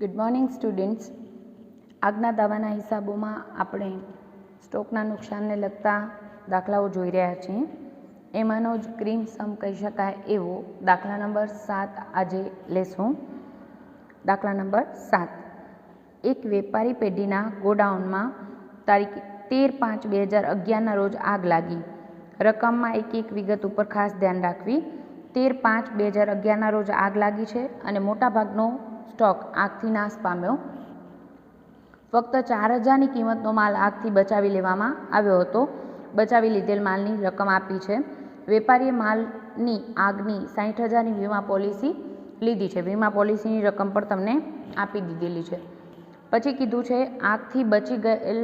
Good morning students આગના દાવાના હિસાબોમાં આપણે સ્ટોકના નુકસાનને લગતા દાખલાઓ જોઈ રહ્યા છીએ. એમાંનો જ ક્રીમ સમ કહી શકાય એવો દાખલા નંબર સાત આજે લેશું. દાખલા નંબર સાત. એક વેપારી પેઢીના ગોડાઉનમાં તારીખ તેર પાંચ બે હજાર અગિયારના રોજ આગ લાગી. રકમમાં એક એક વિગત ઉપર ખાસ ધ્યાન રાખવી. તેર પાંચ બે હજાર અગિયારના રોજ આગ લાગી છે અને મોટાભાગનો સ્ટોક આગથી નાશ પામ્યો. ફક્ત ચાર હજારની કિંમતનો માલ આગથી બચાવી લેવામાં આવ્યો હતો. બચાવી લીધેલ માલની રકમ આપી છે. વેપારીએ માલની આગની સાઠ હજારની વીમા પોલિસી લીધી છે. વીમા પોલિસીની રકમ પણ તમને આપી દીધેલી છે. પછી કીધું છે, આગથી બચી ગયેલ,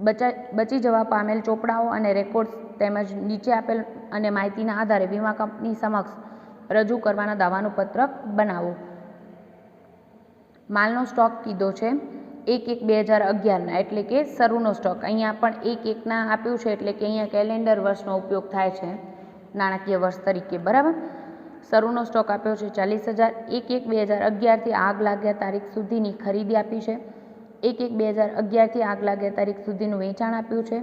બચા, બચી જવા પામેલ ચોપડાઓ અને રેકોર્ડ્સ તેમજ નીચે આપેલ અને માહિતીના આધારે વીમા કંપની સમક્ષ રજૂ કરવાના દાવાનું પત્રક બનાવો. માલનો સ્ટોક કીધો છે. એક એક બે હજાર અગિયારના, એટલે કે શરૂનો સ્ટોક. અહીંયા પણ એક એકના આપ્યું છે, એટલે કે અહીંયા કેલેન્ડર વર્ષનો ઉપયોગ થાય છે. નાણાકીય વર્ષ તરીકે, બરાબર? શરૂનો સ્ટોક આપ્યો છે ચાલીસ હજાર. એક એક બે હજાર અગિયારથી આગ લાગ્યા તારીખ સુધીની ખરીદી આપી છે. એક એક બે હજાર અગિયારથી આગ લાગ્યા તારીખ સુધીનું વેચાણ આપ્યું છે.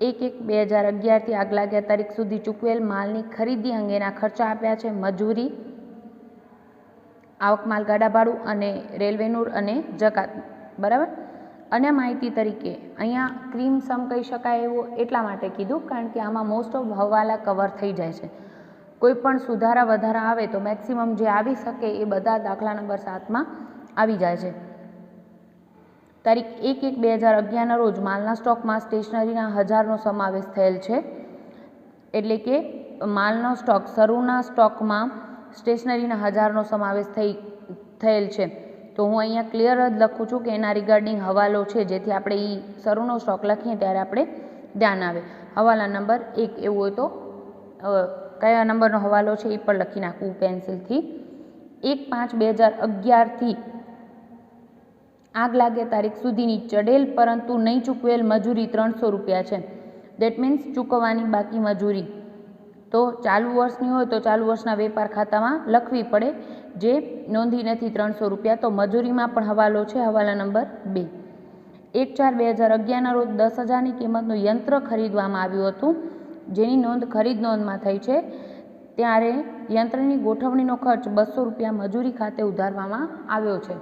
એક એક બે હજાર અગિયારથી આગ લાગ્યા તારીખ સુધી ચૂકવેલ માલની ખરીદી અંગેના ખર્ચા આપ્યા છે. મજૂરી આવક માલ ગાડા ભાડું અને રેલવેનું અને જકાત, બરાબર? અને માહિતી તરીકે અહીંયા ક્રીમ સમ કહી શકાય એવો એટલા માટે કીધું, કારણ કે આમાં મોસ્ટ ઓફ હવાલા કવર થઈ જાય છે. કોઈ પણ સુધારા વધારા આવે તો મેક્સિમમ જે આવી શકે એ બધા દાખલા નંબર સાતમાં આવી જાય છે. તારીખ એક એક બે હજાર અગિયારના રોજ માલના સ્ટોકમાં સ્ટેશનરીના હજારનો સમાવેશ થયેલ છે. એટલે કે માલનો સ્ટોક શરૂના સ્ટોકમાં સ્ટેશનરીના હજારનો સમાવેશ થઈ, થયેલ છે. તો હું અહીંયા ક્લિયર જ લખું છું કે એના રિગાર્ડિંગ હવાલો છે, જેથી આપણે એ શરૂનો સ્ટોક લખીએ ત્યારે આપણે ધ્યાન આવે. હવાલા નંબર એક એવું હોય તો કયા નંબરનો હવાલો છે એ પણ લખી નાખવું પેન્સિલથી. એક પાંચ બે હજાર અગિયારથી આગ લાગે તારીખ સુધીની ચડેલ, પરંતુ નહીં ચૂકવેલ મજૂરી ત્રણસો રૂપિયા છે. દેટ મીન્સ ચૂકવવાની બાકી મજૂરી. તો ચાલુ વર્ષની હોય તો ચાલુ વર્ષના વેપાર ખાતામાં લખવી પડે. જે નોંધી નથી ત્રણસો રૂપિયા તો મજૂરીમાં પણ હવાલો છે, હવાલા નંબર બે. એક ચાર બે હજાર અગિયારના રોજ દસ હજારની કિંમતનું યંત્ર ખરીદવામાં આવ્યું હતું. જેની નોંધ ખરીદ નોંધમાં થઈ છે. ત્યારે યંત્રની ગોઠવણીનો ખર્ચ બસો રૂપિયા મજૂરી ખાતે ઉધારવામાં આવ્યો છે.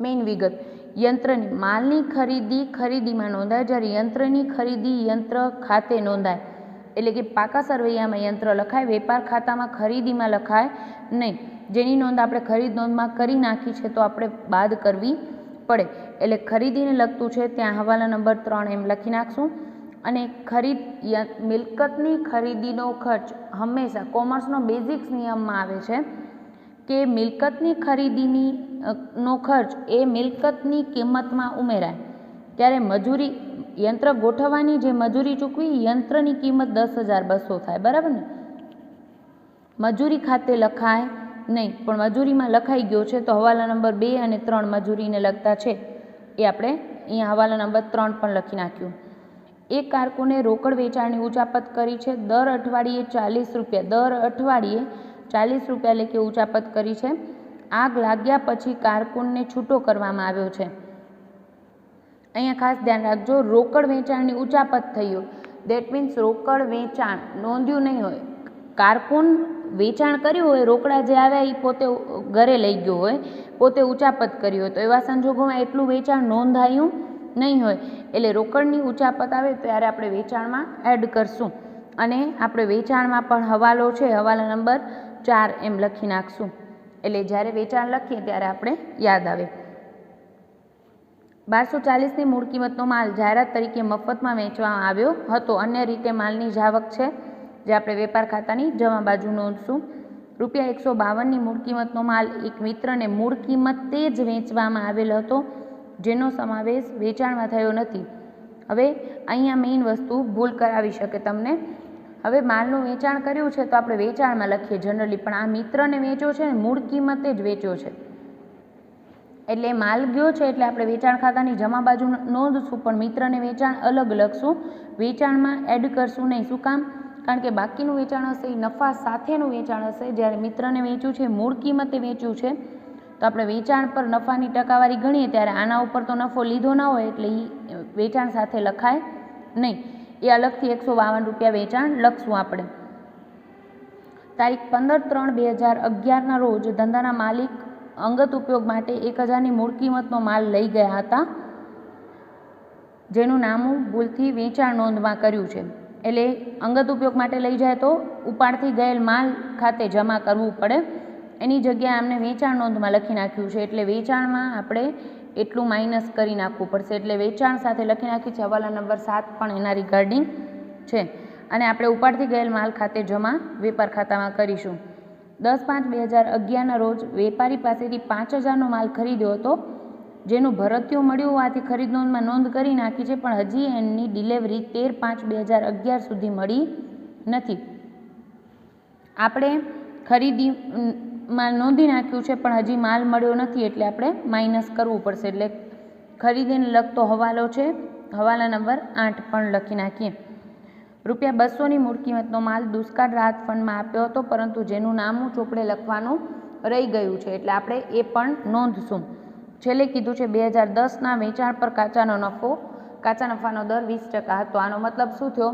મેઇન વિગત. યંત્રની માલની ખરીદી ખરીદીમાં નોંધાય. જ્યારે યંત્રની ખરીદી યંત્ર ખાતે નોંધાય એટલે કે પાકા સરવૈયામાં યંત્ર લખાય, વેપાર ખાતામાં ખરીદીમાં લખાય નહીં. જેની નોંધ આપણે ખરીદ નોંધમાં કરી નાખી છે તો આપણે બાદ કરવી પડે. એટલે ખરીદીને લગતું છે ત્યાં હવાલા નંબર ત્રણ એમ લખી નાખશું. અને ખરીદ મિલકતની ખરીદીનો ખર્ચ હંમેશા કોમર્સનો બેઝિક્સ નિયમમાં આવે છે કે મિલકતની ખરીદીની નો ખર્ચ એ મિલકતની કિંમતમાં ઉમેરાય. ત્યારે મજૂરી યંત્ર ગોઠવવાની જે મજૂરી ચૂકવી, યંત્રની કિંમત દસ હજાર બસો થાય, બરાબર ને? મજૂરી ખાતે લખાય નહીં, પણ મજૂરીમાં લખાઈ ગયો છે, તો હવાલા નંબર બે અને ત્રણ મજૂરીને લગતા છે. એ આપણે અહીંયા હવાલા નંબર ત્રણ પણ લખી નાખ્યું. એક કારકુને રોકડ વેચાણની ઉચાપત કરી છે, દર અઠવાડિયે ચાલીસ રૂપિયા, દર અઠવાડિયે ચાલીસ રૂપિયા લેખે ઉચાપત કરી છે. આગ લાગ્યા પછી કારકુનને છૂટો કરવામાં આવ્યો છે. અહીંયા ખાસ ધ્યાન રાખજો, રોકડ વેચાણની ઉચાપત થઈ હોય. દેટ મીન્સ રોકડ વેચાણ, નોંધ્યું નહીં હોય. કારકુન વેચાણ કર્યું હોય, રોકડા જે આવ્યા એ પોતે ઘરે લઈ ગયો હોય, પોતે ઉચાપત કરી હોય. તો એવા સંજોગોમાં એટલું વેચાણ નોંધાયું નહીં હોય. એટલે રોકડની ઉચાપત આવે ત્યારે આપણે વેચાણમાં એડ કરશું. અને આપણે વેચાણમાં પણ હવાલો છે, હવાલા નંબર ચાર એમ લખી નાખશું. એટલે જ્યારે વેચાણ લખીએ ત્યારે આપણે યાદ આવે. બારસો ચાલીસની મૂળ કિંમતનો માલ જાહેરાત તરીકે મફતમાં વેચવામાં આવ્યો હતો. અન્ય રીતે માલની જાવક છે, જે આપણે વેપાર ખાતાની જમા બાજુ નોંધશું. રૂપિયા એકસો બાવનની મૂળ કિંમતનો માલ એક મિત્રને મૂળ કિંમતે જ વેચવામાં આવેલ હતો, જેનો સમાવેશ વેચાણમાં થયો નથી. હવે અહીંયા મેઇન વસ્તુ ભૂલ કરાવી શકે તમને. હવે માલનું વેચાણ કર્યું છે તો આપણે વેચાણમાં લખીએ જનરલી, પણ આ મિત્રને વેચ્યો છે ને મૂળ કિંમતે જ વેચ્યો છે. એટલે માલ ગયો છે એટલે આપણે વેચાણ ખાતાની જમા બાજુ નોંધશું, પણ મિત્રને વેચાણ અલગ લખશું. વેચાણમાં એડ કરશું નહીં. શું કામ? કારણ કે બાકીનું વેચાણ હશે એ નફા સાથેનું વેચાણ હશે. જ્યારે મિત્રને વેચ્યું છે, મૂળ કિંમતે વેચ્યું છે, તો આપણે વેચાણ પર નફાની ટકાવારી ગણીએ, ત્યારે આના ઉપર તો નફો લીધો ના હોય, એટલે એ વેચાણ સાથે લખાય નહીં. એ અલગથી એકસો બાવન રૂપિયા વેચાણ લખશું આપણે. તારીખ પંદર ત્રણ બે હજાર અગિયારના રોજ ધંધાના માલિક અંગત ઉપયોગ માટે એક હજારની મૂળ કિંમતનો માલ લઈ ગયા હતા, જેનું નામું ભૂલથી વેચાણ નોંધમાં કર્યું છે. એટલે અંગત ઉપયોગ માટે લઈ જાય તો ઉપાડથી ગયેલ માલ ખાતે જમા કરવું પડે. એની જગ્યાએ આમને વેચાણ નોંધમાં લખી નાખ્યું છે. એટલે વેચાણમાં આપણે એટલું માઇનસ કરી નાખવું પડશે. એટલે વેચાણ સાથે લખી નાખી છે. હવાલા નંબર સાત પણ એના રિગાર્ડિંગ છે. અને આપણે ઉપાડથી ગયેલ માલ ખાતે જમા વેપાર ખાતામાં કરીશું. દસ પાંચ બે હજાર અગિયારના રોજ વેપારી પાસેથી પાંચ હજારનો માલ ખરીદ્યો હતો, જેનું ભરતીયું મળ્યું હોવાથી ખરીદ નોંધમાં નોંધ કરી નાખી છે, પણ હજી એની ડિલિવરી તેર પાંચ બે હજાર અગિયાર સુધી મળી નથી. આપણે ખરીદીમાં નોંધી નાખ્યું છે, પણ હજી માલ મળ્યો નથી, એટલે આપણે માઇનસ કરવું પડશે, એટલે ખરીદીને લગતો હવાલો છે, હવાલા નંબર આઠ પણ લખી નાખીએ. રૂપિયા બસોની મૂળ કિંમતનો માલ દુષ્કાળ રાહત ફંડમાં આપ્યો હતો, પરંતુ જેનું નામું ચોપડે લખવાનું રહી ગયું છે. એટલે આપણે એ પણ નોંધશું. છેલ્લે કીધું છે, બે હજાર દસના વેચાણ પર કાચાનો નફો, કાચા નફાનો દર વીસ ટકા હતો. આનો મતલબ શું થયો?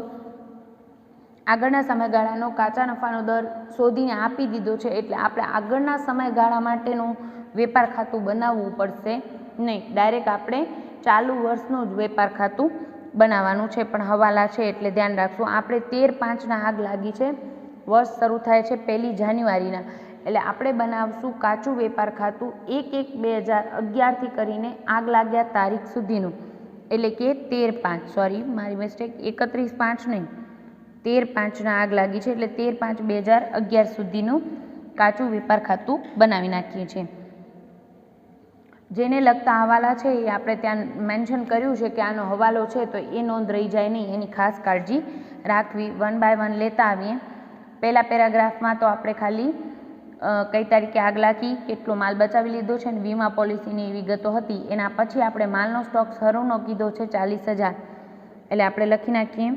આગળના સમયગાળાનો કાચા નફાનો દર શોધીને આપી દીધો છે, એટલે આપણે આગળના સમયગાળા માટેનું વેપાર ખાતું બનાવવું પડશે નહીં. ડાયરેક્ટ આપણે ચાલુ વર્ષનું જ વેપાર ખાતું બનાવવાનું છે, પણ હવાલા છે એટલે ધ્યાન રાખશું. આપણે તેર પાંચના આગ લાગી છે. વર્ષ શરૂ થાય છે પહેલી જાન્યુઆરીના. એટલે આપણે બનાવશું કાચું વેપાર ખાતું. એક એક બે હજાર અગિયારથી કરીને આગ લાગ્યા તારીખ સુધીનું. એટલે કે તેર પાંચ. સોરી મારી મિસ્ટેક એકત્રીસ પાંચ નહીં. તેર પાંચના આગ લાગી છે એટલે તેર પાંચ બે હજાર અગિયાર સુધીનું કાચું વેપાર ખાતું બનાવી નાખીએ છીએ. જેને લગતા હવાલા છે એ આપણે ત્યાં મેન્શન કર્યું છે કે આનો હવાલો છે તો એ નોંધ રહી જાય નહીં. એની ખાસ કાળજી રાખવી, વન બાય વન લેતા આવીએ. પહેલા પેરાગ્રાફમાં તો આપણે ખાલી કઈ તારીખે આગ લાગી, કેટલો માલ બચાવી લીધો છે અને વીમા પોલિસીની વિગતો હતી. એના પછી આપણે માલનો સ્ટોક શરૂનો કીધો છે ચાલીસ હજાર. એટલે આપણે લખી નાખીએ.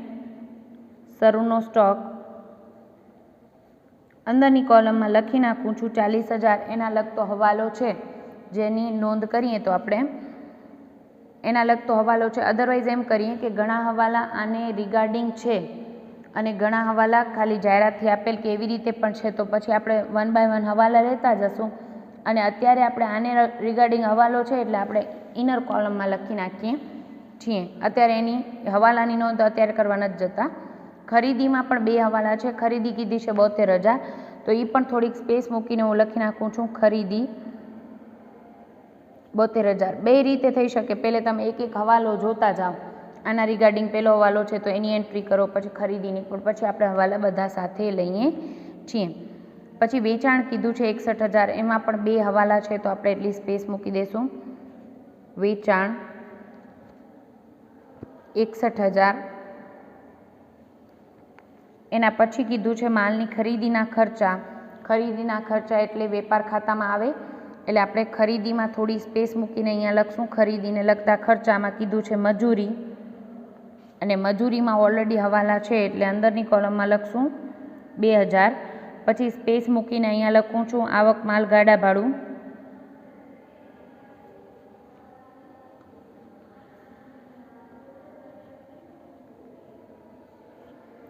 શરૂનો સ્ટોક અંદરની કોલમમાં લખી નાખું છું ચાલીસ હજાર. એના લગતો હવાલો છે. જેની નોંધ કરીએ તો આપણે એના લગતો હવાલો છે. અધરવાઇઝ એમ કરીએ કે ઘણા હવાલા આને રિગાર્ડિંગ છે અને ઘણા હવાલા ખાલી જાહેરાતથી આપેલ કે એવી રીતે પણ છે. તો પછી આપણે વન બાય વન હવાલા લેતા જશું અને અત્યારે આપણે આને રિગાર્ડિંગ હવાલો છે એટલે આપણે ઇનર કોલમમાં લખી નાખીએ છીએ. અત્યારે એની હવાલાની નોંધ અત્યારે કરવા નથી જતા. ખરીદીમાં પણ બે હવાલા છે. ખરીદી કીધી છે બોતેર હજાર. તો એ પણ થોડીક સ્પેસ મૂકીને હું લખી નાખું છું ખરીદી. બોતેર હજાર. બે રીતે થઈ શકે. પહેલે તમે એક એક હવાલો જોતા જાઓ. આના રિગાર્ડિંગ પહેલો હવાલો છે તો એની એન્ટ્રી કરો, પછી ખરીદીની પણ, પછી આપણે હવાલા બધા સાથે લઈએ છીએ. પછી વેચાણ કીધું છે એકસઠ હજાર. એમાં પણ બે હવાલા છે તો આપણે એટલી સ્પેસ મૂકી દઈશું વેચાણ એકસઠ હજાર. એના પછી કીધું છે માલની ખરીદીના ખર્ચા. ખરીદીના ખર્ચા એટલે વેપાર ખાતામાં આવે એટલે આપણે ખરીદીમાં થોડી સ્પેસ મૂકીને અહીંયા લખશું. ખરીદીને લગતા ખર્ચામાં કીધું છે મજૂરી. અને મજૂરીમાં ઓલરેડી હવાલા છે એટલે અંદરની કોલમમાં લખશું બે હજાર. પછી સ્પેસ મૂકીને અહીંયા લખું છું આવક માલ ગાડા ભાડું.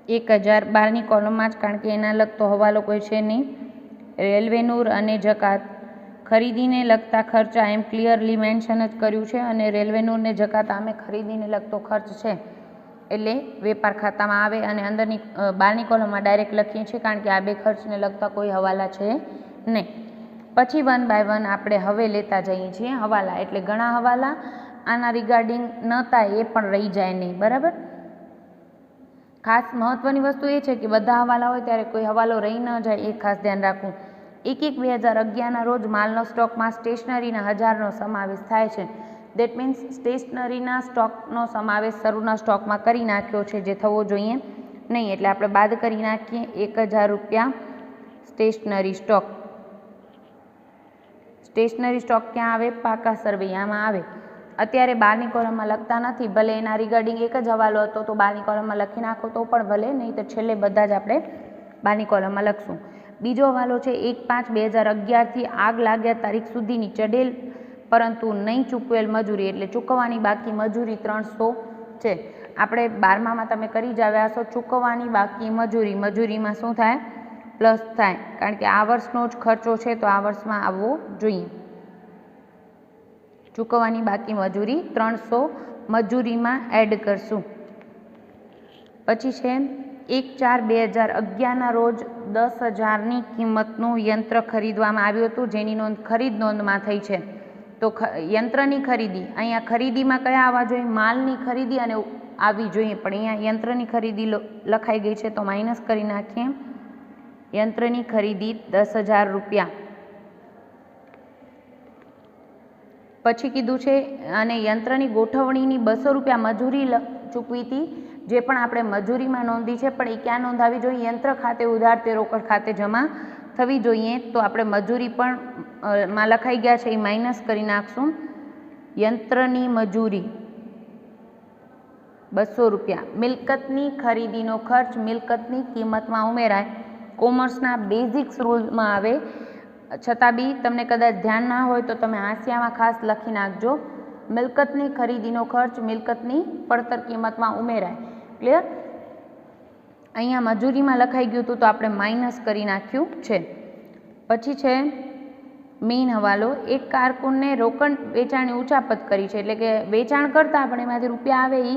એક હજાર બારની કોલમમાં જ કારણ કે એના લગતો હવાલો કોઈ છે નહીં. રેલવેનું અને જકાત. ખરીદીને લગતા ખર્ચા એમ ક્લિયરલી મેન્શન જ કર્યું છે અને રેલવેનું ને જકાત આમે ખરીદીને લગતો ખર્ચ છે. એટલે વેપાર ખાતામાં આવે અને અંદરની બારની કોલમમાં ડાયરેક્ટ લખીએ છીએ કારણ કે આ બે ખર્ચને લગતા કોઈ હવાલા છે નહીં. પછી વન બાય વન આપણે હવે લેતા જઈએ છીએ હવાલા, એટલે ઘણા હવાલા આના રિગાર્ડિંગ ન થાય એ પણ રહી જાય નહીં, બરાબર? ખાસ મહત્ત્વની વસ્તુ એ છે કે બધા હવાલા હોય ત્યારે કોઈ હવાલો રહી ન જાય, એ ખાસ ધ્યાન રાખવું. એક એક બે હજાર અગિયારના રોજ માલનો સ્ટોકમાં સ્ટેશનરીના હજારનો સમાવેશ થાય છે. દેટ મીન્સ સ્ટેશનરીના સ્ટોકનો સમાવેશ શરૂના સ્ટોકમાં કરી નાખ્યો છે, જે થવો જોઈએ નહીં. એટલે આપણે બાદ કરી નાખીએ, એક હજાર રૂપિયા સ્ટેશનરી સ્ટોક. સ્ટેશનરી સ્ટોક ક્યાં આવે? પાકા સરવૈયામાં આવે. અત્યારે બારની કોલમમાં લખતા નથી, ભલે એના રિગાર્ડિંગ એક જ હવાલો હતો તો બારની કોલમમાં લખી નાખો તો પણ ભલે, નહીં તો છેલ્લે બધા જ આપણે બારની કોલમમાં લખશું. બીજો હવાલો છે, એક પાંચ બે હજાર અગિયારથી આગ લાગ્યા તારીખ સુધીની ચડેલ, પરંતુ નહીં ચૂકવેલ મજૂરી, એટલે ચૂકવવાની બાકી મજૂરી ત્રણસો છે. આપણે બારમામાં તમે કરી જ આવ્યા છો ચૂકવવાની બાકી મજૂરી, મજૂરીમાં શું થાય? પ્લસ થાય, કારણ કે આ વર્ષનો જ ખર્ચો છે, તો આ વર્ષમાં આવવો જોઈએ. ચૂકવવાની બાકી મજૂરી ત્રણસો મજૂરીમાં એડ કરશું. પછી છે એક ચાર બે હજાર અગિયારના રોજ દસ હજારની કિંમતનું યંત્ર ખરીદવામાં આવ્યું હતું, જેની નોંધ ખરીદ નોંધમાં થઈ છે. તો ખ, યંત્રની ખરીદી. અહીંયા ખરીદીમાં કયા આવવા જોઈએ? માલની ખરીદી અને આવવી જોઈએ. પણ અહીંયા યંત્રની ખરીદી લખાઈ ગઈ છે, તો માઇનસ કરી નાખીએ. યંત્રની ખરીદી દસ હજાર રૂપિયા. પછી કીધું છે, અને યંત્રની ગોઠવણીની બસો રૂપિયા મજૂરી ચૂકવી હતી. જે પણ આપણે મજૂરીમાં નોંધી છે, પણ એ ક્યાં નોંધાવી જોઈએ? યંત્ર ખાતે, ઉધાર તે રોકડ ખાતે જમા થવી જોઈએ. તો આપણે મજૂરી પણ માં લખાઈ ગયા છે, એ માઇનસ કરી નાખશું. યંત્રની મજૂરી બસો રૂપિયા. મિલકતની ખરીદીનો ખર્ચ મિલકતની કિંમતમાં ઉમેરાય. કોમર્સના બેઝિક્સ રૂલમાં આવે. છતાં બી તમને કદાચ ધ્યાન ના હોય તો તમે હાંસિયામાં ખાસ લખી નાખજો. મિલકતની ખરીદીનો ખર્ચ મિલકતની પડતર કિંમતમાં ઉમેરાય. ક્લિયર અહીંયા મજૂરીમાં લખાઈ ગયું હતું તો આપણે માઇનસ કરી નાખ્યું છે. પછી છે મેઇન હવાલો, એક કારકુનને રોકડ વેચાણની ઉચાપત કરી છે. એટલે કે વેચાણ કરતાં પણ એમાંથી રૂપિયા આવે એ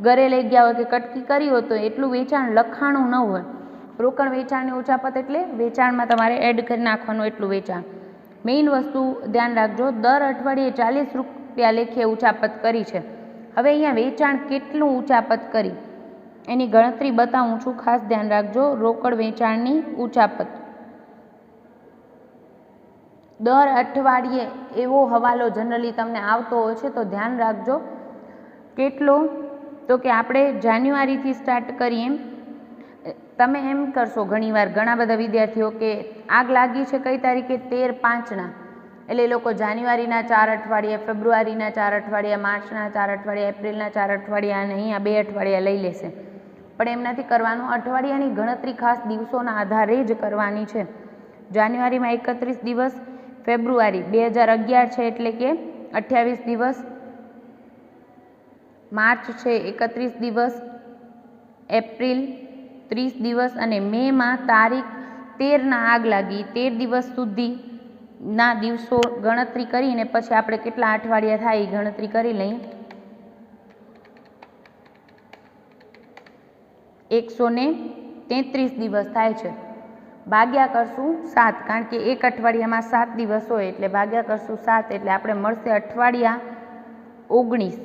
ઘરે લઈ ગયા હોય કે કટકી કરી હોય તો એટલું વેચાણ લખાણું ન હોય. રોકડ વેચાણની ઉચાપત એટલે વેચાણમાં તમારે એડ કરી નાખવાનું એટલું વેચાણ. મેઇન વસ્તુ ધ્યાન રાખજો, દર અઠવાડિયે ચાલીસ રૂપિયા લેખે ઉચાપત કરી છે. હવે અહીંયા વેચાણ કેટલું ઉચાપત કરી? એની ગણતરી બતાવું છું. ખાસ ધ્યાન રાખજો. રોકડ વેચાણની ઉચાપત. દર અઠવાડિયે એવો હવાલો જનરલી તમને આવતો હોય છે, તો ધ્યાન રાખજો. કેટલો? તો કે આપણે જાન્યુઆરીથી સ્ટાર્ટ કરીએ તમે એમ કરશો ઘણીવાર, ઘણા બધા વિદ્યાર્થીઓ કે આગ લાગી છે કઈ તારીખે? તેર પાંચના. એટલે એ લોકો જાન્યુઆરીના ચાર અઠવાડિયા, ફેબ્રુઆરીના ચાર અઠવાડિયા, માર્ચના ચાર અઠવાડિયા, એપ્રિલના ચાર અઠવાડિયા અને અહીંયા બે અઠવાડિયા લઈ લેશે. પણ એમ નથી કરવાનું અઠવાડિયાની ગણતરી ખાસ દિવસોના આધારે જ કરવાની છે. જાન્યુઆરીમાં એકત્રીસ દિવસ, ફેબ્રુઆરી બે હજાર અગિયાર છે એટલે કે અઠ્યાવીસ દિવસ, માર્ચ છે એકત્રીસ દિવસ, એપ્રિલ ત્રીસ દિવસ અને મેમાં તારીખ તેરના આગ લાગી. તેર દિવસ સુધીના દિવસો ગણતરી કરીને પછી આપણે કેટલા અઠવાડિયા થાય એ ગણતરી કરી લઈએ. એકસો ને તેત્રીસ દિવસ થાય છે. ભાગ્યા કરશું સાત, કારણ કે એક અઠવાડિયામાં સાત દિવસ હોય એટલે ભાગ્યા કરશું સાત એટલે આપણે મળશે અઠવાડિયા ઓગણીસ.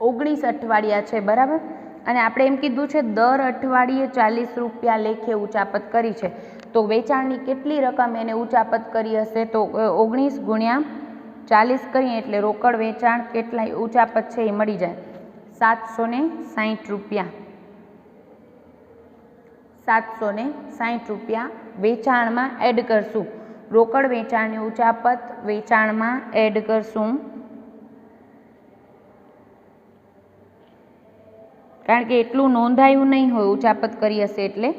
ઓગણીસ અઠવાડિયા છે, બરાબર? અને આપણે એમ કીધું છે, દર અઠવાડિયે ચાલીસ રૂપિયા લેખે ઉચાપત કરી છે. તો વેચાણની કેટલી રકમ એને ઉચાપત કરી હશે? તો ઓગણીસ ગુણ્યા ચાલીસ કરીએ એટલે રોકડ વેચાણ કેટલા ઉચાપત છે એ મળી જાય. સાતસો ને સાહીઠ રૂપિયા. સાતસો ને સાહીઠ રૂપિયા વેચાણમાં એડ કરશું. રોકડ વેચાણની ઉચાપત વેચાણમાં એડ કરશું. કારણ કે એટલું નોંધાયું નહીં હોય, ઉચાપત કરી હશે એટલે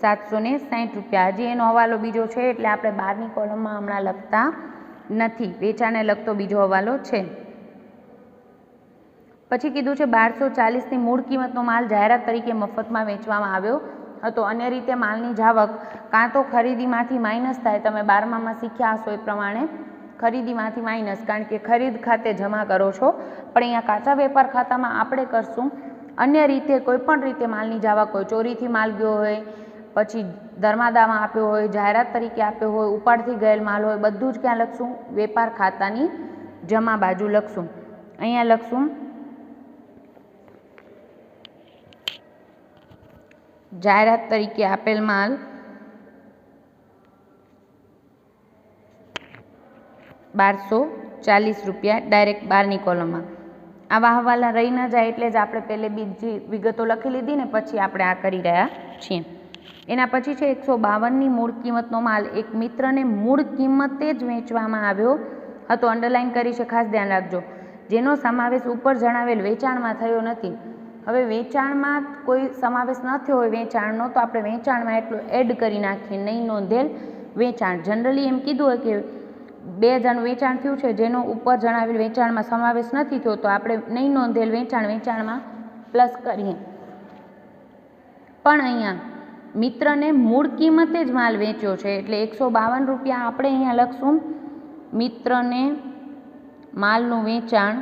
સાતસો ને સાહીઠ રૂપિયા. હજી એનો હવાલો બીજો છે, એટલે આપણે બારની કોલમમાં હમણાં લખતા નથી. વેચાણને લગતો બીજો હવાલો છે. પછી કીધું છે બારસો ચાલીસની મૂળ કિંમતનો માલ જાહેરાત તરીકે મફતમાં વેચવામાં આવ્યો હતો. અન્ય રીતે માલની જાવક કાં તો ખરીદીમાંથી માઇનસ થાય, તમે બારમામાં શીખ્યા હશો એ પ્રમાણે ખરીદીમાંથી માઇનસ, કારણ કે ખરીદ ખાતે જમા કરો છો. પણ અહીંયા કાચા વેપાર ખાતામાં આપણે કરશું. અન્ય રીતે કોઈપણ રીતે માલની જાવક હોય, ચોરીથી માલ ગયો હોય, પછી ધર્માદામાં આપ્યો હોય, જાહેરાત તરીકે આપ્યો હોય, ઉપાડથી ગયેલ માલ હોય, બધું જ ક્યાં લખશું? વેપાર ખાતાની જમા બાજુ લખશું. અહીંયા લખશું જાહેરાત તરીકે આપેલ માલ. બારસો ચાલીસ રૂપિયા ડાયરેક્ટ બારની કોલમમાં. આવા હવાલા રહી ન જાય એટલે જ આપણે પહેલે બીજી વિગતો લખી લીધી ને પછી આપણે આ કરી રહ્યા છીએ. એના પછી છે એકસો બાવનની મૂળ કિંમતનો માલ. એક મિત્રને મૂળ કિંમતે જ વેચવામાં આવ્યો હતો. અંડરલાઇન કરી છે, ખાસ ધ્યાન રાખજો. જેનો સમાવેશ ઉપર જણાવેલ વેચાણમાં થયો નથી. હવે વેચાણમાં કોઈ સમાવેશ ન થયો હોય વેચાણનો, તો આપણે વેચાણમાં એટલું એડ કરી નાખીએ, નહીં નોંધેલ વેચાણ. જનરલી એમ કીધું હોય કે બે હજારનું વેચાણ થયું છે, જેનો ઉપર જણાવેલ વેચાણમાં સમાવેશ નથી થયો, તો આપણે નહીં નોંધેલ વેચાણ, વેચાણમાં પ્લસ કરીએ. પણ અહીંયા મિત્રને મૂળ કિંમતે જ માલ વેચ્યો છે, એટલે એકસો બાવન રૂપિયા આપણે અહીંયા લખશું. મિત્રને માલનું વેચાણ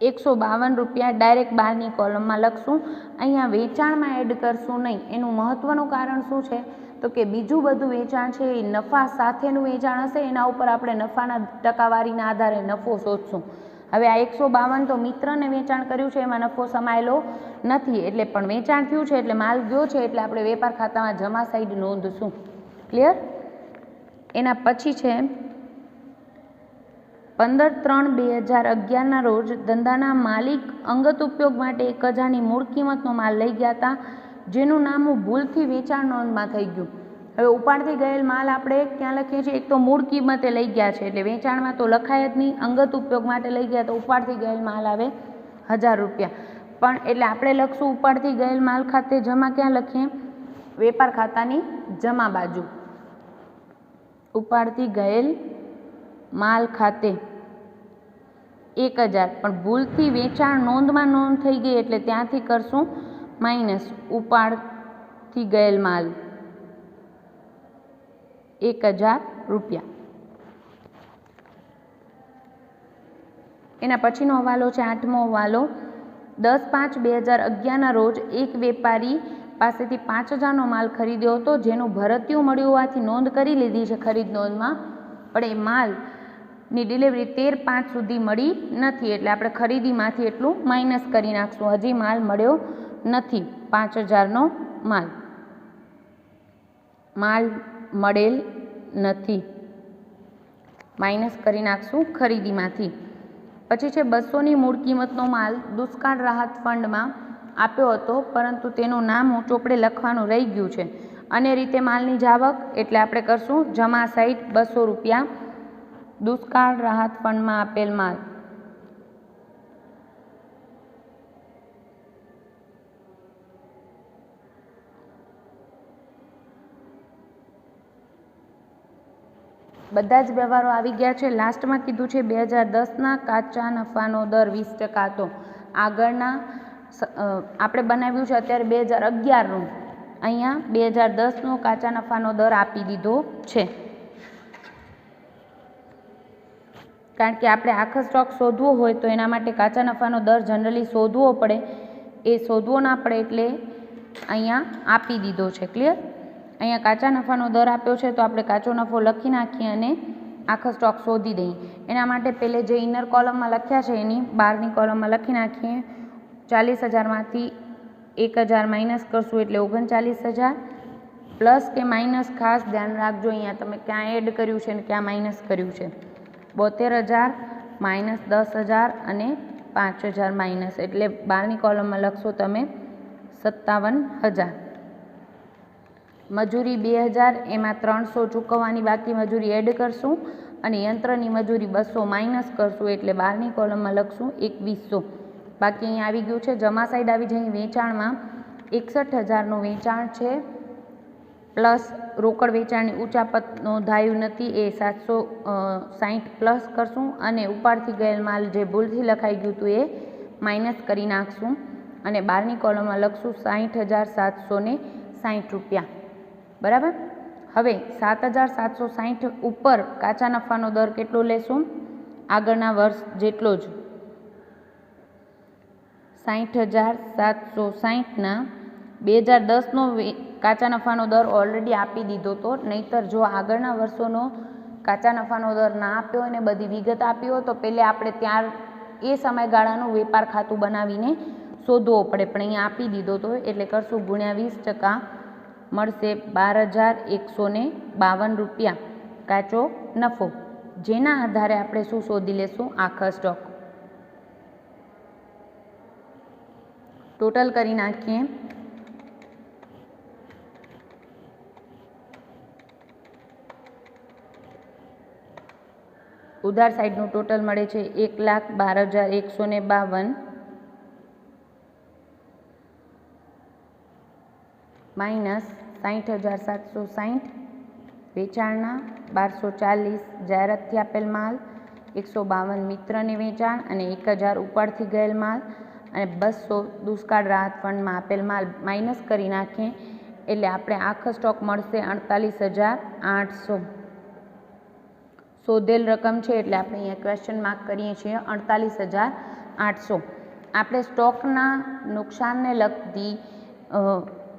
એકસો બાવન રૂપિયા ડાયરેક્ટ બહારની કોલમમાં લખશું. અહીંયા વેચાણમાં એડ કરશું નહીં. એનું મહત્ત્વનું કારણ શું છે? તો કે બીજું બધું વેચાણ છે, એ નફા સાથેનું વેચાણ હશે. એના ઉપર આપણે નફાના ટકાવારીના આધારે નફો શોધશું. હવે આ એકસો બાવન તો મિત્રને વેચાણ કર્યું છે, એમાં નફો સમાયેલો નથી. એટલે પણ વેચાણ થયું છે, એટલે માલ ગયો છે, એટલે આપણે વેપાર ખાતામાં જમા સાઈડ નોંધશું. ક્લિયર એના પછી છે પંદર ત્રણ બે હજાર અગિયારના રોજ ધંધાના માલિક અંગત ઉપયોગ માટે એક હજારની મૂળ કિંમતનો માલ લઈ ગયા હતા, જેનું નામ ભૂલથી વેચાણ નોંધમાં થઈ ગયું. હવે ઉપાડથી ગયેલ માલ આપણે ક્યાં લખીએ છીએ? એક તો મૂળ કિંમતે લઈ ગયા છે, એટલે વેચાણમાં તો લખાય જ નહીં, અંગત ઉપયોગ માટે લઈ ગયા, તો ઉપાડથી ગયેલ માલ આવે હજાર રૂપિયા. પણ એટલે આપણે લખશું ઉપાડથી ગયેલ માલ ખાતે જમા ક્યાં લખીએ? વેપાર ખાતાની જમા બાજુ. ઉપાડથી ગયેલ માલ ખાતે. એક હજાર. પણ ભૂલથી વેચાણ નોંધમાં નોંધ થઈ ગઈ એટલે ત્યાંથી કરશું માઇનસ ઉપાડથી ગયેલ માલ. એક હજાર રૂપિયા. એના પછીનો હવાલો છે આઠમો હવાલો. દસ પાંચ બે હજાર અગિયારના રોજ એક વેપારી પાસેથી પાંચ હજારનો માલ ખરીદ્યો હતો, જેનું ભરતિયું મળ્યું હોવાથી નોંધ કરી લીધી છે ખરીદ નોંધમાં. પણ એ માલની ડિલિવરી તેર પાંચ સુધી મળી નથી. એટલે આપણે ખરીદીમાંથી એટલું માઇનસ કરી નાખશું. હજી માલ મળ્યો નથી. પાંચ હજારનો માલ. માલ મળેલ નથી. માઇનસ કરી નાખશું ખરીદીમાંથી. પછી છે બસોની મૂળ કિંમતનો માલ દુષ્કાળ રાહત ફંડમાં આપ્યો હતો, પરંતુ તેનું નામ ચોપડે લખવાનું રહી ગયું છે. અને રીતે માલની જાવક એટલે આપણે કરશું જમા સાઈટ બસો રૂપિયા દુષ્કાળ રાહત ફંડમાં આપેલ માલ બધા જ વ્યવહારો આવી ગયા છે. લાસ્ટમાં કીધું છે, બે હજાર દસના કાચા નફાનો દર વીસ ટકા હતો. આગળના આપણે બનાવ્યું છે અત્યારે બે હજાર અગિયારનું. અહીંયા બે હજાર દસનો કાચા નફાનો દર આપી દીધો છે. કારણ કે આપણે આખો સ્ટોક શોધવો હોય તો એના માટે કાચા નફાનો દર જનરલી શોધવો પડે. એ શોધવો ના પડે એટલે અહીંયા આપી દીધો છે ક્લિયર અહીંયા કાચા નફાનો દર આપ્યો છે તો આપણે કાચો નફો લખી નાખીએ અને આખો સ્ટોક શોધી દઈએ. એના માટે પહેલે જે ઇનર કોલમમાં લખ્યા છે એની બહારની કોલમમાં લખી નાખીએ. ચાલીસ હજારમાંથી એક હજાર માઇનસ કરશું એટલે ઓગણચાલીસ હજાર પ્લસ કે માઇનસ ખાસ ધ્યાન રાખજો અહીંયા તમે ક્યાં એડ કર્યું છે અને ક્યાં માઇનસ કર્યું છે. બોતેર હજાર, માઇનસ દસ હજાર અને પાંચ હજાર માઇનસ. એટલે બારની કોલમમાં લખશો તમે સત્તાવન હજાર. મજૂરી બે હજાર, એમાં ત્રણસો ચૂકવવાની બાકી મજૂરી એડ કરશું અને યંત્રની મજૂરી બસો માઇનસ કરશું એટલે બારની કોલમમાં લખશું એકવીસો. બાકી અહીં આવી ગયું છે, જમા સાઈડ આવી જાય વેચાણમાં એકસઠ હજારનું વેચાણ છે. પ્લસ રોકડ વેચાણની ઉચાપત નોંધાયું નથી એ સાતસો સાહીઠ પ્લસ કરશું અને ઉપાડથી ગયેલ માલ જે ભૂલથી લખાઈ ગયું હતું એ માઇનસ કરી નાખશું અને બારની કોલમમાં લખશું સાહીઠ હજાર સાતસો ને સાહીઠ રૂપિયા. બરાબર? હવે સાત હજાર સાતસો સાહીઠ ઉપર કાચા નફાનો દર કેટલો લેશું? આગળના વર્ષ જેટલો જ. સાહીઠ હજાર સાતસો સાહીઠના બે હજાર દસનો કાચા નફાનો દર ઓલરેડી આપી દીધો તો, નહીંતર જો આગળના વર્ષોનો કાચા નફાનો દર ના આપ્યો અને બધી વિગત આપી હોય તો પહેલે આપણે ત્યાર એ સમયગાળાનું વેપાર ખાતું બનાવીને શોધવો પડે. પણ અહીંયા આપી દીધો તો એટલે કરશું ગુણ્યા વીસ ટકા મળશે બાર હજાર એકસો બાવન રૂપિયા કાચો નફો. જેના આધારે આપણે શું શોધી લેશું? આખા સ્ટોક. ટોટલ કરી નાખીએ. ઉધાર સાઈડનું ટોટલ મળે છે એક લાખ બાર હજાર એકસો ને બાવન. માઇનસ સાહીઠ હજાર સાતસો સાહીઠ વેચાણના બારસો ચાલીસ. જાહેરાતથી આપેલ માલ એકસો બાવન મિત્રને વેચાણ અને એક હજાર ઉપાડથી ગયેલ માલ. અને બસો દુષ્કાળ રાહત ફંડમાં આપેલ માલ માઇનસ કરી નાખીએ એટલે આપણે આખો સ્ટોક મળશે અડતાલીસ હજાર આઠસો શોધેલ રકમ છે એટલે આપણે અહીંયા ક્વેશ્ચન માર્ક કરીએ છીએ, અડતાલીસ હજાર આઠસો. આપણે સ્ટોકના નુકસાનને લગતી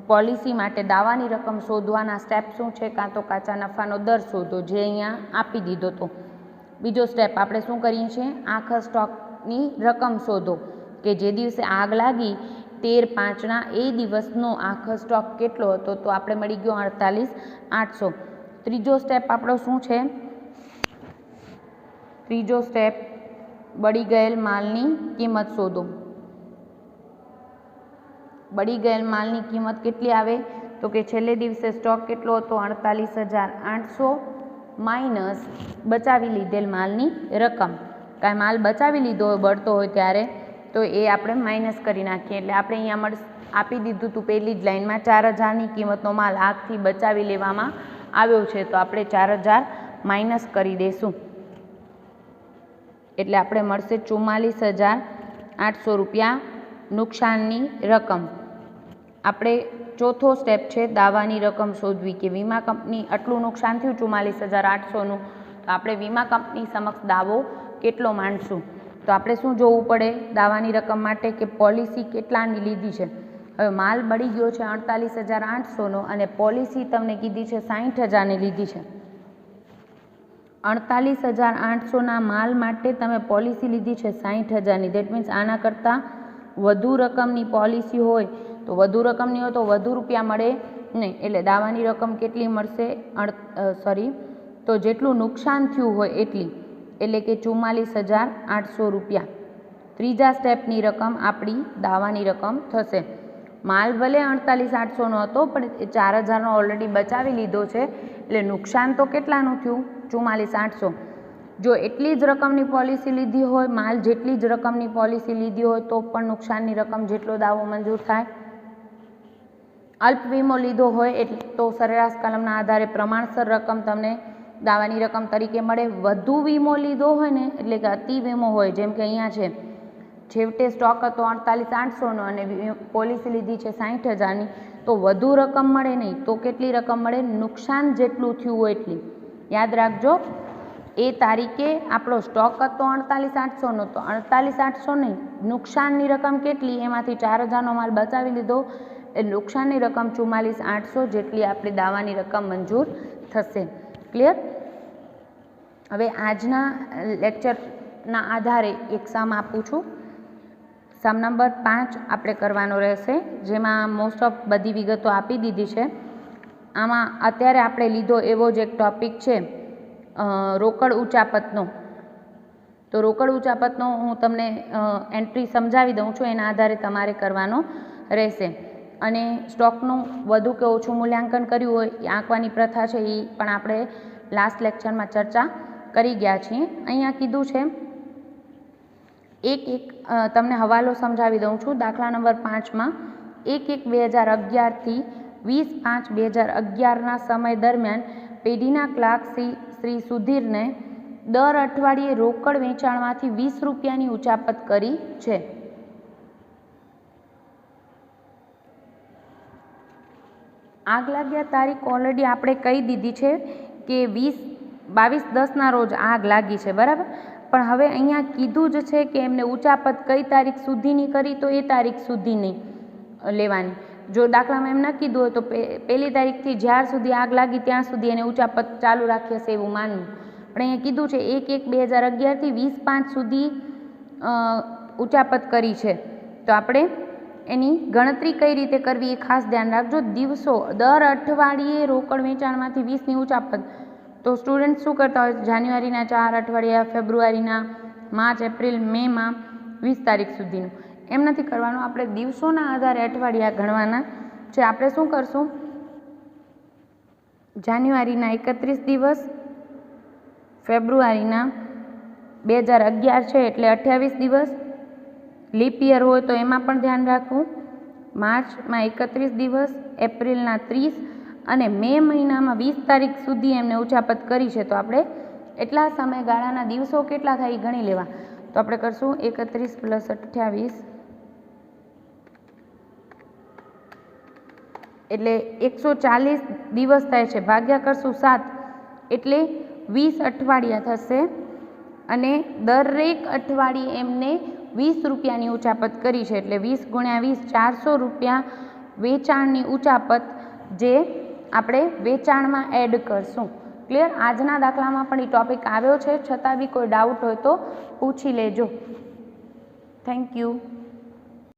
પોલિસી માટે દાવાની રકમ શોધવાના સ્ટેપ શું છે? કાં તો કાચા નફાનો દર શોધો, જે અહીંયા આપી દીધો હતો બીજો સ્ટેપ આપણે શું કરીએ છીએ? આખા સ્ટોકની રકમ શોધો, કે જે દિવસે આગ લાગી, તેર પાંચના એ દિવસનો આખો સ્ટોક કેટલો હતો? તો આપણે મળી ગયો અડતાલીસ આઠસો. ત્રીજો સ્ટેપ આપણો શું છે? ત્રીજો સ્ટેપ બળી ગયેલ માલની કિંમત શોધો. બળી ગયેલ માલની કિંમત કેટલી આવે? તો કે છેલ્લે દિવસે સ્ટોક કેટલો હતો? અડતાલીસ હજાર આઠસો માઇનસ બચાવી લીધેલ માલની રકમ. કાંઈ માલ બચાવી લીધો બળતો હોય ત્યારે, તો એ આપણે માઇનસ કરી નાખીએ. એટલે આપણે અહીંયા મળ આપી દીધું હતું પહેલી જ લાઇનમાં ચાર હજારની કિંમતનો માલ આગથી બચાવી લેવામાં આવ્યો છે. તો આપણે ચાર હજાર માઇનસ કરી દઈશું એટલે આપણે મળશે ચુમ્માલીસ હજાર આઠસો રૂપિયા નુકસાનની રકમ. આપણે ચોથો સ્ટેપ છે દાવાની રકમ શોધવી કે વીમા કંપની આટલું નુકસાન થયું ચુમ્માલીસ હજાર આઠસોનું, તો આપણે વીમા કંપની સમક્ષ દાવો કેટલો માંડશું તો આપણે શું જોવું પડે દાવાની રકમ માટે કે પોલિસી કેટલાની લીધી છે? હવે માલ બળી ગયો છે અડતાલીસ હજાર આઠસોનો અને પોલિસી તમને કીધી છે સાઠ હજારની લીધી છે. અડતાલીસ હજાર આઠસોના માલ માટે તમે પોલિસી લીધી છે સાઠ હજારની. દેટ મીન્સ આના કરતાં વધુ રકમની પોલિસી હોય તો વધુ રકમની હોય તો વધુ રૂપિયા મળે નહીં. એટલે દાવાની રકમ કેટલી મળશે? સોરી તો જેટલું નુકસાન થયું હોય એટલી. એટલે કે ચુમ્માલીસ હજાર આઠસો રૂપિયા. ત્રીજા સ્ટેપની રકમ આપણી દાવાની રકમ થશે. માલ ભલે અડતાલીસ આઠસોનો હતો, પણ ચાર હજારનો ઓલરેડી બચાવી લીધો છે. એટલે નુકસાન તો કેટલાનું થયું? ચુમ્માલીસ, આઠસો. જો એટલી જ રકમની પોલિસી લીધી હોય, માલ જેટલી જ રકમની પોલિસી લીધી હોય, તો પણ નુકસાનની રકમ જેટલો દાવો મંજૂર થાય? અલ્પ વીમો લીધો હોય એટલે તો સરેરાશ કલમના આધારે પ્રમાણસર રકમ તમને દાવાની રકમ તરીકે મળે. વધુ વીમો લીધો હોય ને, એટલે કે અતિ વીમો હોય, જેમ કે અહીંયા છે, છેવટે સ્ટોક હતો અડતાલીસ, આઠસોનો અને પોલિસી લીધી છે સાઠ હજારની. તો વધુ રકમ મળે નહીં, તો કેટલી રકમ મળે? નુકસાન જેટલું થયું હોય એટલી. યાદ રાખજો, એ તારીખે આપણો સ્ટોક હતો અડતાલીસ આઠસોનો તો અડતાલીસ આઠસો નહીં, નુકસાનની રકમ કેટલી? એમાંથી ચાર હજારનો માલ બચાવી લીધો. એ નુકસાનની રકમ ચુમ્માલીસ આઠસો જેટલી આપણી દાવાની રકમ મંજૂર થશે. ક્લિયર હવે આજના લેક્ચરના આધારે એક્ઝામ આપું છું. સમ નંબર પાંચ આપણે કરવાનો રહેશે, જેમાં મોસ્ટ ઓફ બધી વિગતો આપી દીધી છે. આમાં અત્યારે આપણે લીધો એવો જ એક ટૉપિક છે રોકડ ઉચાપતનો. તો રોકડ ઉચાપતનો હું તમને એન્ટ્રી સમજાવી દઉં છું, એના આધારે તમારે કરવાનો રહેશે. અને સ્ટોકનું વધુ કે ઓછું મૂલ્યાંકન કર્યું હોય, એ આંકવાની પ્રથા છે, એ પણ આપણે લાસ્ટ લેક્ચરમાં ચર્ચા કરી ગયા છીએ. અહીંયા કીધું છે એક એક તમને હવાલો સમજાવી દઉં છું. દાખલા નંબર પાંચમાં, એક એક બે હજાર અગિયારથી વીસ પાંચ બે હજાર અગિયારના સમય દરમિયાન પેઢીના ક્લાર્ક શ્રી શ્રી સુધીરને દર અઠવાડિયે રોકડ વેચાણમાંથી વીસ રૂપિયાની ઉચાપત કરી છે. આગ લાગ્યા તારીખ ઓલરેડી આપણે કહી દીધી છે કે વીસ, બાવીસ, દસના રોજ આગ લાગી છે, બરાબર? પણ હવે અહીંયા કીધું જ છે કે એમને ઉચાપત કઈ તારીખ સુધીની કરી તો એ તારીખ સુધીની લેવાની. જો દાખલામાં એમ ન કીધું હોય તો પહેલી તારીખથી જ્યાર સુધી આગ લાગી ત્યાં સુધી એને ઉચાપત ચાલુ રાખી હશે એવું માનવું. પણ અહીંયા કીધું છે એક એક બે હજાર અગિયારથી વીસ પાંચ સુધી ઉચાપત કરી છે. તો આપણે એની ગણતરી કઈ રીતે કરવી એ ખાસ ધ્યાન રાખજો. દિવસો, દર અઠવાડિયે રોકડ વેચાણમાંથી વીસની ઉચાપત તો સ્ટુડન્ટ શું કરતા હોય? જાન્યુઆરીના ચાર અઠવાડિયા, ફેબ્રુઆરીના માર્ચ, એપ્રિલ, મેમાં વીસ તારીખ સુધીનું. એમ નથી કરવાનું. આપણે દિવસોના આધારે અઠવાડિયા ગણવાના છે. આપણે શું કરશું? જાન્યુઆરીના એકત્રીસ દિવસ, ફેબ્રુઆરીના બે હજાર અગિયાર છે એટલે અઠ્યાવીસ દિવસ. લીપ યર હોય તો એમાં પણ ધ્યાન રાખવું. માર્ચમાં એકત્રીસ દિવસ, એપ્રિલના ત્રીસ અને મે મહિનામાં વીસ તારીખ સુધી એમને ઉછાપત કરી છે. તો આપણે એટલા સમયગાળાના દિવસો કેટલા થાય એ ગણી લેવા. તો આપણે કરશું એકત્રીસ પ્લસ અઠ્યાવીસ. એટલે એકસો ચાલીસ દિવસ થાય છે. ભાગ્યા કરશું સાત. એટલે વીસ અઠવાડિયા થશે અને દરેક અઠવાડિયે એમને વીસ રૂપિયાની ઉચાપત કરી છે. એટલે વીસ ગુણ્યા વીસ ચારસો રૂપિયા વેચાણની ઉચાપત જે આપણે વેચાણમાં એડ કરશું. ક્લિયર આજના દાખલામાં પણ એ ટોપિક આવ્યો છે. છતાં બી કોઈ ડાઉટ હોય તો પૂછી લેજો. Thank you